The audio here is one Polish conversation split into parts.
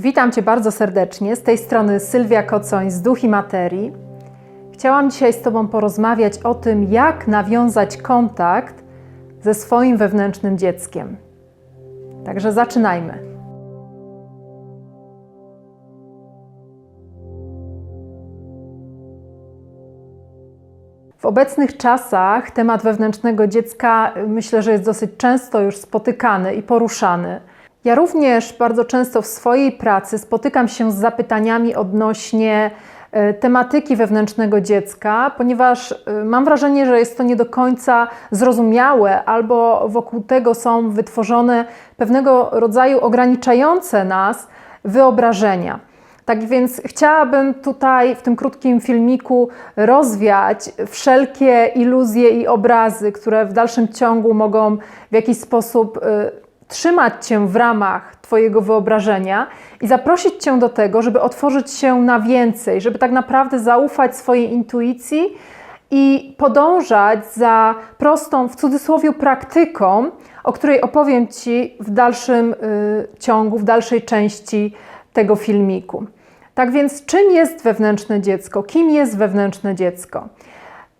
Witam Cię bardzo serdecznie. Z tej strony Sylwia Kocoń z Duch i Materii. Chciałam dzisiaj z Tobą porozmawiać o tym, jak nawiązać kontakt ze swoim wewnętrznym dzieckiem. Także zaczynajmy. W obecnych czasach temat wewnętrznego dziecka myślę, że jest dosyć często już spotykany i poruszany. Ja również bardzo często w swojej pracy spotykam się z zapytaniami odnośnie y, tematyki wewnętrznego dziecka, ponieważ y, mam wrażenie, że jest to nie do końca zrozumiałe, albo wokół tego są wytworzone pewnego rodzaju ograniczające nas wyobrażenia. Tak więc chciałabym tutaj w tym krótkim filmiku rozwiać wszelkie iluzje i obrazy, które w dalszym ciągu mogą w jakiś sposób y, trzymać Cię w ramach Twojego wyobrażenia i zaprosić Cię do tego, żeby otworzyć się na więcej, żeby tak naprawdę zaufać swojej intuicji i podążać za prostą, w cudzysłowie, praktyką, o której opowiem Ci w dalszym y, ciągu, w dalszej części tego filmiku. Tak więc, czym jest wewnętrzne dziecko? Kim jest wewnętrzne dziecko?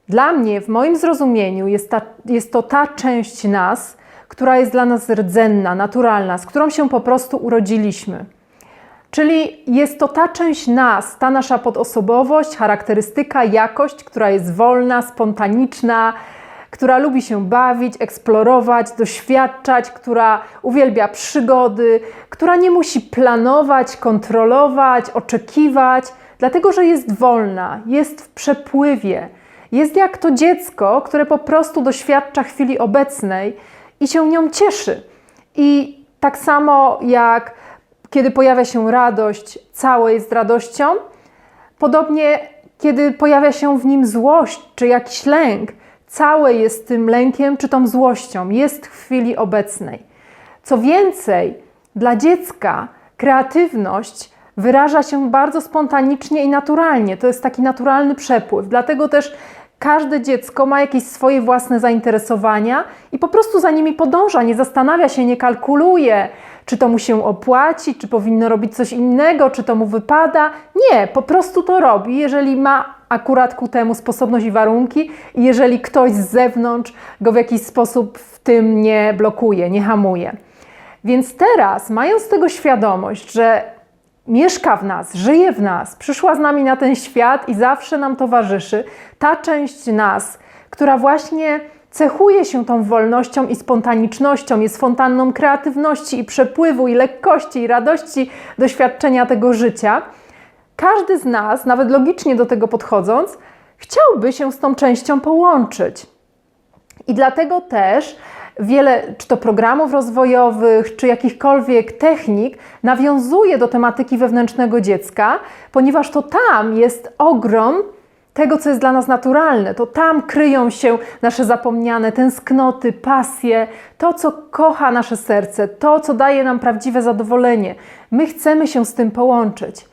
Dla mnie, w moim zrozumieniu, jest, ta, jest to ta część nas, która jest dla nas rdzenna, naturalna, z którą się po prostu urodziliśmy. Czyli jest to ta część nas, ta nasza podosobowość, charakterystyka, jakość, która jest wolna, spontaniczna, która lubi się bawić, eksplorować, doświadczać, która uwielbia przygody, która nie musi planować, kontrolować, oczekiwać, dlatego że jest wolna, jest w przepływie. Jest jak to dziecko, które po prostu doświadcza chwili obecnej i się nią cieszy. I tak samo jak kiedy pojawia się radość, całe jest radością, podobnie kiedy pojawia się w nim złość czy jakiś lęk, całe jest tym lękiem czy tą złością, jest w chwili obecnej. Co więcej, dla dziecka kreatywność wyraża się bardzo spontanicznie i naturalnie. To jest taki naturalny przepływ. Dlatego też każde dziecko ma jakieś swoje własne zainteresowania i po prostu za nimi podąża, nie zastanawia się, nie kalkuluje, czy to mu się opłaci, czy powinno robić coś innego, czy to mu wypada. Nie, po prostu to robi, jeżeli ma akurat ku temu sposobność i warunki, i jeżeli ktoś z zewnątrz go w jakiś sposób w tym nie blokuje, nie hamuje. Więc teraz, mając tego świadomość, że mieszka w nas, żyje w nas, przyszła z nami na ten świat i zawsze nam towarzyszy, ta część nas, która właśnie cechuje się tą wolnością i spontanicznością, jest fontanną kreatywności i przepływu, i lekkości, i radości doświadczenia tego życia. Każdy z nas, nawet logicznie do tego podchodząc, chciałby się z tą częścią połączyć. I dlatego też wiele, czy to programów rozwojowych, czy jakichkolwiek technik, nawiązuje do tematyki wewnętrznego dziecka, ponieważ to tam jest ogrom tego, co jest dla nas naturalne. To tam kryją się nasze zapomniane tęsknoty, pasje, to, co kocha nasze serce, to, co daje nam prawdziwe zadowolenie. My chcemy się z tym połączyć.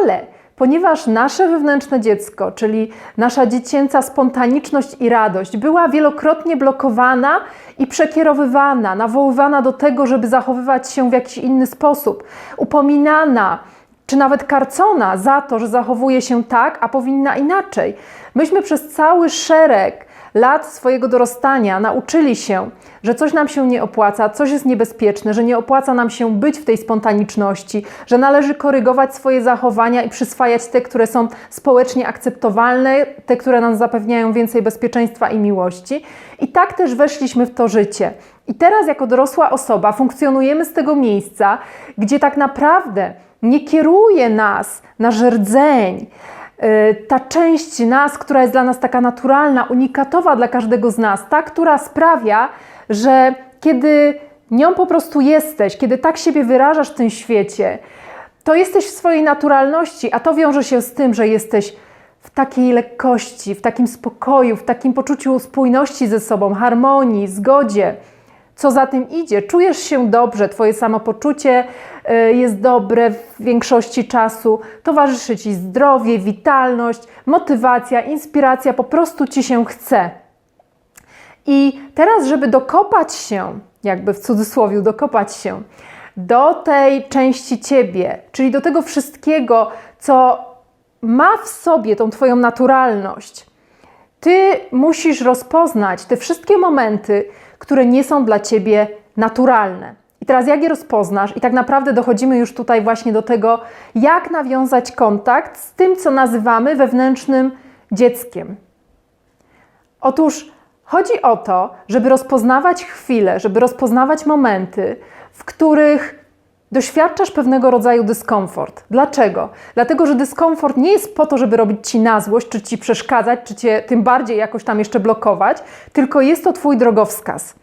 Ale ponieważ nasze wewnętrzne dziecko, czyli nasza dziecięca spontaniczność i radość, była wielokrotnie blokowana i przekierowywana, nawoływana do tego, żeby zachowywać się w jakiś inny sposób, upominana, czy nawet karcona za to, że zachowuje się tak, a powinna inaczej. Myśmy przez cały szereg lat swojego dorastania nauczyli się, że coś nam się nie opłaca, coś jest niebezpieczne, że nie opłaca nam się być w tej spontaniczności, że należy korygować swoje zachowania i przyswajać te, które są społecznie akceptowalne, te, które nam zapewniają więcej bezpieczeństwa i miłości. I tak też weszliśmy w to życie. I teraz, jako dorosła osoba, funkcjonujemy z tego miejsca, gdzie tak naprawdę nie kieruje nas nasz rdzeń, ta część nas, która jest dla nas taka naturalna, unikatowa dla każdego z nas, ta, która sprawia, że kiedy nią po prostu jesteś, kiedy tak siebie wyrażasz w tym świecie, to jesteś w swojej naturalności, a to wiąże się z tym, że jesteś w takiej lekkości, w takim spokoju, w takim poczuciu spójności ze sobą, harmonii, zgodzie. Co za tym idzie? Czujesz się dobrze, Twoje samopoczucie y, jest dobre w większości czasu, towarzyszy Ci zdrowie, witalność, motywacja, inspiracja, po prostu Ci się chce. I teraz, żeby dokopać się, jakby w cudzysłowie, dokopać się do tej części ciebie, czyli do tego wszystkiego, co ma w sobie tą Twoją naturalność. Ty musisz rozpoznać te wszystkie momenty, które nie są dla ciebie naturalne. Teraz jak je rozpoznasz? I tak naprawdę dochodzimy już tutaj właśnie do tego, jak nawiązać kontakt z tym, co nazywamy wewnętrznym dzieckiem. Otóż chodzi o to, żeby rozpoznawać chwile, żeby rozpoznawać momenty, w których doświadczasz pewnego rodzaju dyskomfort. Dlaczego? Dlatego, że dyskomfort nie jest po to, żeby robić ci na złość, czy ci przeszkadzać, czy cię tym bardziej jakoś tam jeszcze blokować, tylko jest to twój drogowskaz.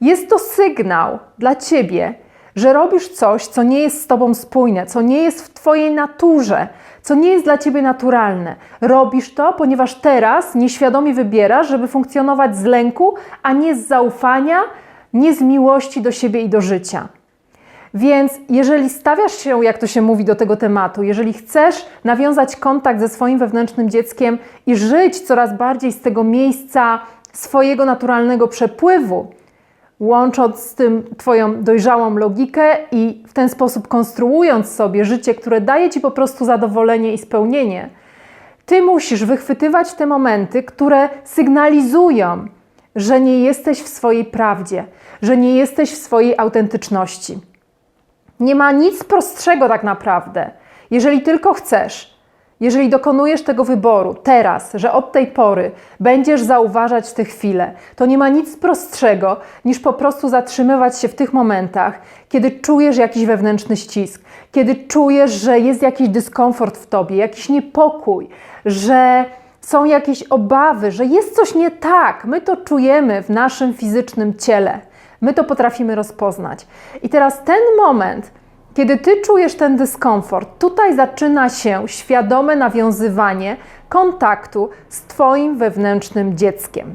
Jest to sygnał dla ciebie, że robisz coś, co nie jest z tobą spójne, co nie jest w twojej naturze, co nie jest dla ciebie naturalne. Robisz to, ponieważ teraz nieświadomie wybierasz, żeby funkcjonować z lęku, a nie z zaufania, nie z miłości do siebie i do życia. Więc jeżeli stawiasz się, jak to się mówi, do tego tematu, jeżeli chcesz nawiązać kontakt ze swoim wewnętrznym dzieckiem i żyć coraz bardziej z tego miejsca swojego naturalnego przepływu, łącząc z tym Twoją dojrzałą logikę i w ten sposób konstruując sobie życie, które daje Ci po prostu zadowolenie i spełnienie, Ty musisz wychwytywać te momenty, które sygnalizują, że nie jesteś w swojej prawdzie, że nie jesteś w swojej autentyczności. Nie ma nic prostszego tak naprawdę. Jeżeli tylko chcesz, jeżeli dokonujesz tego wyboru teraz, że od tej pory będziesz zauważać te chwile, to nie ma nic prostszego niż po prostu zatrzymywać się w tych momentach, kiedy czujesz jakiś wewnętrzny ścisk, kiedy czujesz, że jest jakiś dyskomfort w tobie, jakiś niepokój, że są jakieś obawy, że jest coś nie tak. My to czujemy w naszym fizycznym ciele. My to potrafimy rozpoznać. I teraz ten moment, kiedy ty czujesz ten dyskomfort, tutaj zaczyna się świadome nawiązywanie kontaktu z Twoim wewnętrznym dzieckiem.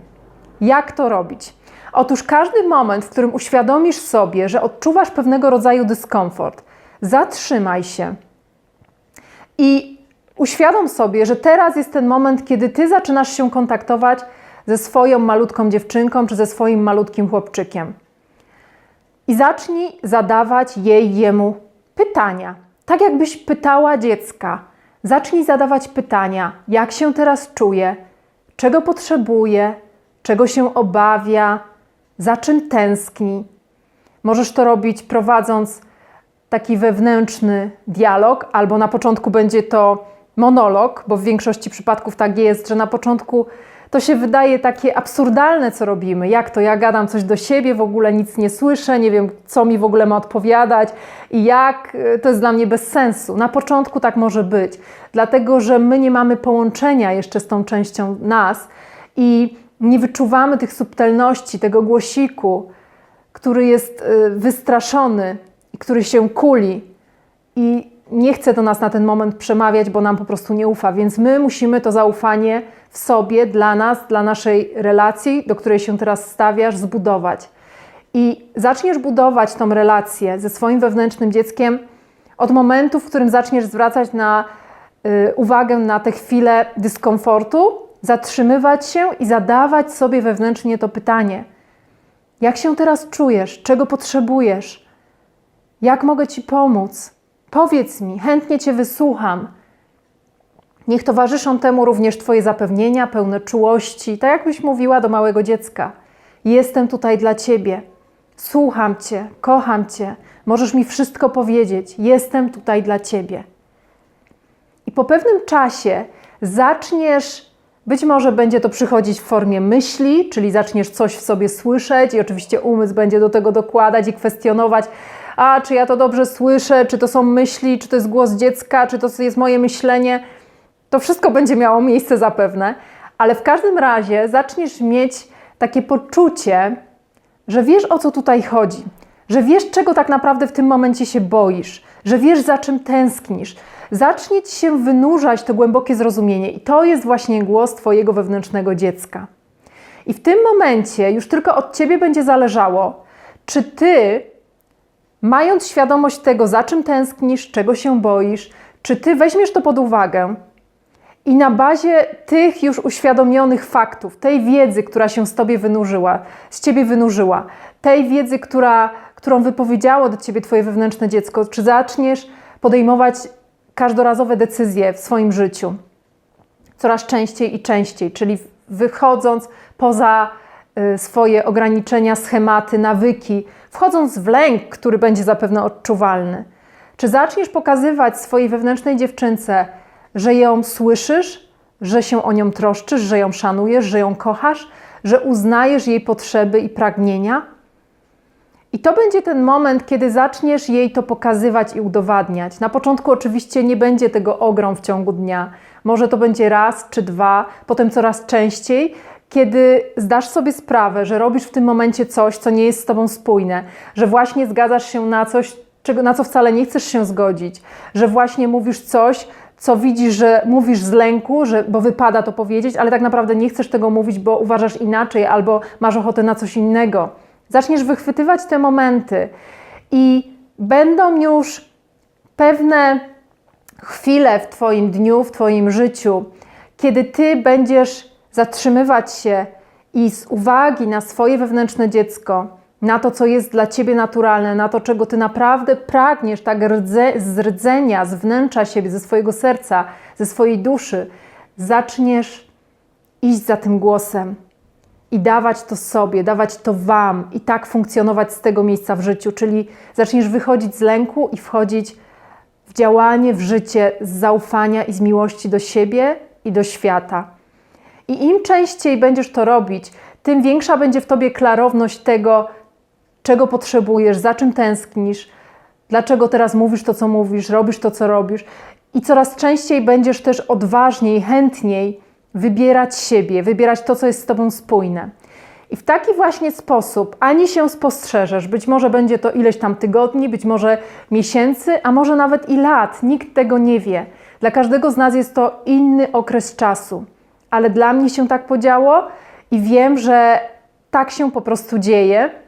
Jak to robić? Otóż każdy moment, w którym uświadomisz sobie, że odczuwasz pewnego rodzaju dyskomfort, zatrzymaj się i uświadom sobie, że teraz jest ten moment, kiedy ty zaczynasz się kontaktować ze swoją malutką dziewczynką czy ze swoim malutkim chłopczykiem. I zacznij zadawać jej, jemu pytania. Tak jakbyś pytała dziecka. Zacznij zadawać pytania, jak się teraz czuje, czego potrzebuje, czego się obawia, za czym tęskni. Możesz to robić prowadząc taki wewnętrzny dialog, albo na początku będzie to monolog, bo w większości przypadków tak jest, że na początku to się wydaje takie absurdalne, co robimy. Jak to ja gadam coś do siebie, w ogóle nic nie słyszę, nie wiem, co mi w ogóle ma odpowiadać i jak, y, to jest dla mnie bez sensu. Na początku tak może być, dlatego że my nie mamy połączenia jeszcze z tą częścią nas i nie wyczuwamy tych subtelności, tego głosiku, który jest y, wystraszony, który się kuli i nie chce do nas na ten moment przemawiać, bo nam po prostu nie ufa. Więc my musimy to zaufanie w sobie, dla nas, dla naszej relacji, do której się teraz stawiasz, zbudować. I zaczniesz budować tą relację ze swoim wewnętrznym dzieckiem od momentu, w którym zaczniesz zwracać na, y, uwagę na te chwile dyskomfortu, zatrzymywać się i zadawać sobie wewnętrznie to pytanie: Jak się teraz czujesz? Czego potrzebujesz? Jak mogę Ci pomóc? Powiedz mi, chętnie Cię wysłucham. Niech towarzyszą temu również Twoje zapewnienia, pełne czułości, tak jakbyś mówiła do małego dziecka. Jestem tutaj dla Ciebie. Słucham Cię, kocham Cię. Możesz mi wszystko powiedzieć. Jestem tutaj dla Ciebie. I po pewnym czasie zaczniesz, być może będzie to przychodzić w formie myśli, czyli zaczniesz coś w sobie słyszeć, i oczywiście umysł będzie do tego dokładać i kwestionować, a czy ja to dobrze słyszę, czy to są myśli, czy to jest głos dziecka, czy to jest moje myślenie. To wszystko będzie miało miejsce zapewne, ale w każdym razie zaczniesz mieć takie poczucie, że wiesz o co tutaj chodzi, że wiesz czego tak naprawdę w tym momencie się boisz, że wiesz za czym tęsknisz. Zacznie ci się wynurzać to głębokie zrozumienie, i to jest właśnie głos Twojego wewnętrznego dziecka. I w tym momencie już tylko od Ciebie będzie zależało, czy Ty mając świadomość tego, za czym tęsknisz, czego się boisz, czy ty weźmiesz to pod uwagę I na bazie tych już uświadomionych faktów, tej wiedzy, która się z tobie wynurzyła, z ciebie wynurzyła, tej wiedzy, która, którą wypowiedziało do ciebie twoje wewnętrzne dziecko, czy zaczniesz podejmować każdorazowe decyzje w swoim życiu coraz częściej i częściej, czyli wychodząc poza y, swoje ograniczenia, schematy, nawyki, wchodząc w lęk, który będzie zapewne odczuwalny. Czy zaczniesz pokazywać swojej wewnętrznej dziewczynce, że ją słyszysz, że się o nią troszczysz, że ją szanujesz, że ją kochasz, że uznajesz jej potrzeby i pragnienia? I to będzie ten moment, kiedy zaczniesz jej to pokazywać i udowadniać. Na początku oczywiście nie będzie tego ogrom w ciągu dnia. Może to będzie raz czy dwa, potem coraz częściej, kiedy zdasz sobie sprawę, że robisz w tym momencie coś, co nie jest z tobą spójne, że właśnie zgadzasz się na coś, na co wcale nie chcesz się zgodzić, że właśnie mówisz coś, co widzisz, że mówisz z lęku, że, bo wypada to powiedzieć, ale tak naprawdę nie chcesz tego mówić, bo uważasz inaczej albo masz ochotę na coś innego. Zaczniesz wychwytywać te momenty i będą już pewne chwile w Twoim dniu, w Twoim życiu, kiedy Ty będziesz zatrzymywać się i z uwagi na swoje wewnętrzne dziecko, na to, co jest dla Ciebie naturalne, na to, czego Ty naprawdę pragniesz, tak rdze, z rdzenia, z wnętrza siebie, ze swojego serca, ze swojej duszy, zaczniesz iść za tym głosem i dawać to sobie, dawać to Wam i tak funkcjonować z tego miejsca w życiu, czyli zaczniesz wychodzić z lęku i wchodzić w działanie, w życie z zaufania i z miłości do siebie i do świata. I im częściej będziesz to robić, tym większa będzie w tobie klarowność tego, czego potrzebujesz, za czym tęsknisz, dlaczego teraz mówisz to, co mówisz, robisz to, co robisz. I coraz częściej będziesz też odważniej, chętniej wybierać siebie, wybierać to, co jest z tobą spójne. I w taki właśnie sposób ani się spostrzeżesz, być może będzie to ileś tam tygodni, być może miesięcy, a może nawet i lat, nikt tego nie wie. Dla każdego z nas jest to inny okres czasu, ale dla mnie się tak podziało i wiem, że tak się po prostu dzieje,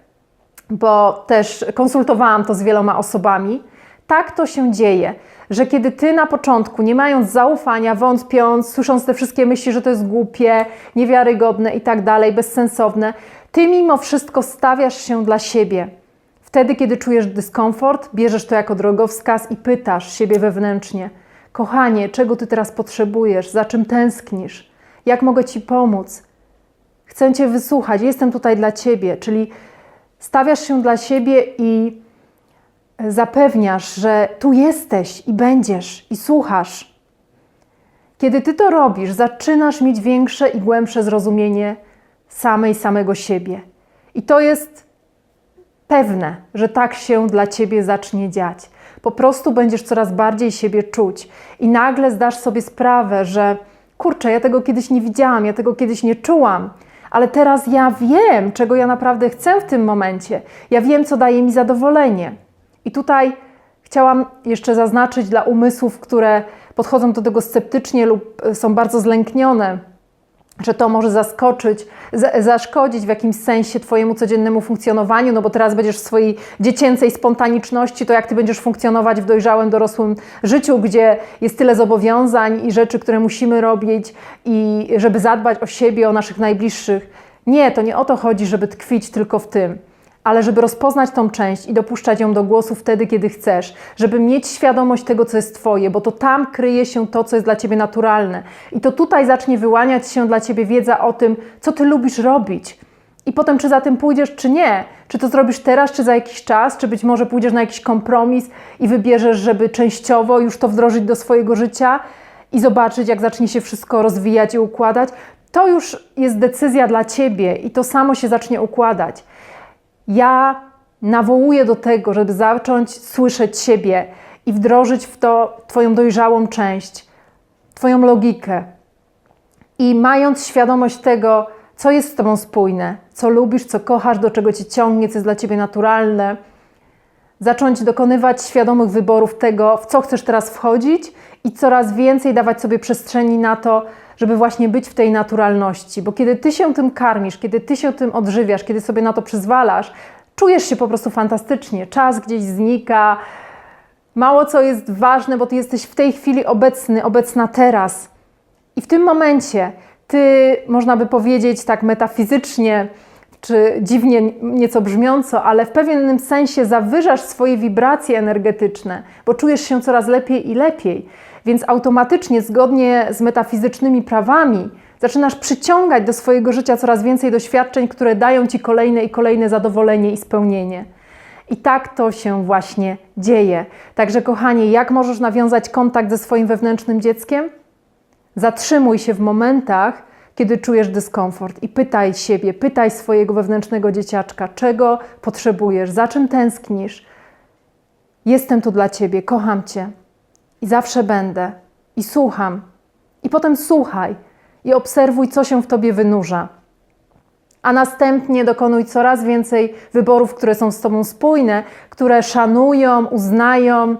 bo też konsultowałam to z wieloma osobami. Tak to się dzieje, że kiedy ty na początku, nie mając zaufania, wątpiąc, słysząc te wszystkie myśli, że to jest głupie, niewiarygodne i tak dalej, bezsensowne, ty mimo wszystko stawiasz się dla siebie. Wtedy, kiedy czujesz dyskomfort, bierzesz to jako drogowskaz i pytasz siebie wewnętrznie: Kochanie, czego ty teraz potrzebujesz? Za czym tęsknisz? Jak mogę ci pomóc? Chcę cię wysłuchać, jestem tutaj dla ciebie. Czyli stawiasz się dla siebie i zapewniasz, że tu jesteś i będziesz i słuchasz. Kiedy ty to robisz, zaczynasz mieć większe i głębsze zrozumienie samej, samego siebie. I to jest pewne, że tak się dla ciebie zacznie dziać. Po prostu będziesz coraz bardziej siebie czuć i nagle zdasz sobie sprawę, że kurczę, ja tego kiedyś nie widziałam, ja tego kiedyś nie czułam, ale teraz ja wiem, czego ja naprawdę chcę w tym momencie. Ja wiem, co daje mi zadowolenie. I tutaj chciałam jeszcze zaznaczyć dla umysłów, które podchodzą do tego sceptycznie lub e, są bardzo zlęknione, że to może zaskoczyć, zaszkodzić w jakimś sensie Twojemu codziennemu funkcjonowaniu, no bo teraz będziesz w swojej dziecięcej spontaniczności, to jak Ty będziesz funkcjonować w dojrzałym, dorosłym życiu, gdzie jest tyle zobowiązań i rzeczy, które musimy robić i żeby zadbać o siebie, o naszych najbliższych. Nie, to nie o to chodzi, żeby tkwić tylko w tym ale żeby rozpoznać tą część i dopuszczać ją do głosu wtedy, kiedy chcesz, żeby mieć świadomość tego, co jest Twoje, bo to tam kryje się to, co jest dla Ciebie naturalne. I to tutaj zacznie wyłaniać się dla Ciebie wiedza o tym, co Ty lubisz robić. I potem, czy za tym pójdziesz, czy nie. Czy to zrobisz teraz, czy za jakiś czas, czy być może pójdziesz na jakiś kompromis i wybierzesz, żeby częściowo już to wdrożyć do swojego życia i zobaczyć, jak zacznie się wszystko rozwijać i układać. To już jest decyzja dla Ciebie i to samo się zacznie układać. Ja nawołuję do tego, żeby zacząć słyszeć siebie i wdrożyć w to Twoją dojrzałą część, Twoją logikę. I mając świadomość tego, co jest z Tobą spójne, co lubisz, co kochasz, do czego Cię ciągnie, co jest dla Ciebie naturalne, zacząć dokonywać świadomych wyborów tego, w co chcesz teraz wchodzić i coraz więcej dawać sobie przestrzeni na to, żeby właśnie być w tej naturalności. Bo kiedy ty się tym karmisz, kiedy ty się tym odżywiasz, kiedy sobie na to przyzwalasz, czujesz się po prostu fantastycznie. Czas gdzieś znika. Mało co jest ważne, bo ty jesteś w tej chwili obecny, obecna teraz. I w tym momencie ty, można by powiedzieć tak metafizycznie, czy dziwnie nieco brzmiąco, ale w pewnym sensie zawyżasz swoje wibracje energetyczne, bo czujesz się coraz lepiej i lepiej. Więc automatycznie, zgodnie z metafizycznymi prawami, zaczynasz przyciągać do swojego życia coraz więcej doświadczeń, które dają ci kolejne i kolejne zadowolenie i spełnienie. I tak to się właśnie dzieje. Także, kochanie, jak możesz nawiązać kontakt ze swoim wewnętrznym dzieckiem? Zatrzymuj się w momentach, kiedy czujesz dyskomfort i pytaj siebie, pytaj swojego wewnętrznego dzieciaczka, czego potrzebujesz, za czym tęsknisz. Jestem tu dla ciebie, kocham cię i zawsze będę. I słucham. I potem słuchaj i obserwuj, co się w tobie wynurza. A następnie dokonuj coraz więcej wyborów, które są z tobą spójne, które szanują, uznają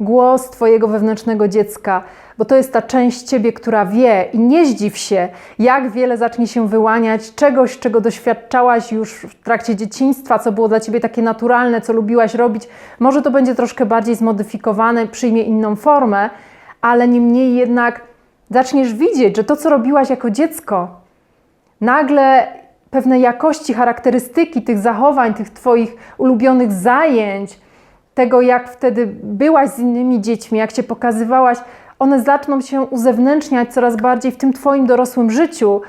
głos twojego wewnętrznego dziecka, bo to jest ta część ciebie, która wie i nie zdziw się, jak wiele zacznie się wyłaniać czegoś, czego doświadczałaś już w trakcie dzieciństwa, co było dla ciebie takie naturalne, co lubiłaś robić. Może to będzie troszkę bardziej zmodyfikowane, przyjmie inną formę, ale niemniej jednak zaczniesz widzieć, że to, co robiłaś jako dziecko, nagle pewne jakości, charakterystyki tych zachowań, tych Twoich ulubionych zajęć, tego, jak wtedy byłaś z innymi dziećmi, jak się pokazywałaś, one zaczną się uzewnętrzniać coraz bardziej w tym Twoim dorosłym życiu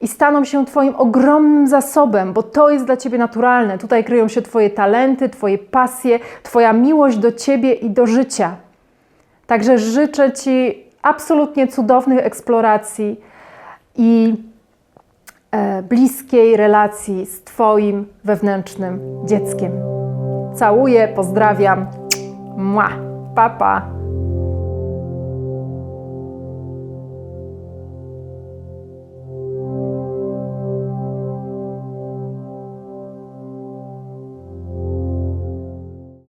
i staną się Twoim ogromnym zasobem, bo to jest dla Ciebie naturalne. Tutaj kryją się Twoje talenty, Twoje pasje, Twoja miłość do Ciebie i do życia. Także życzę Ci absolutnie cudownych eksploracji i e, bliskiej relacji z Twoim wewnętrznym dzieckiem. Całuję, pozdrawiam. Mua. Pa, pa.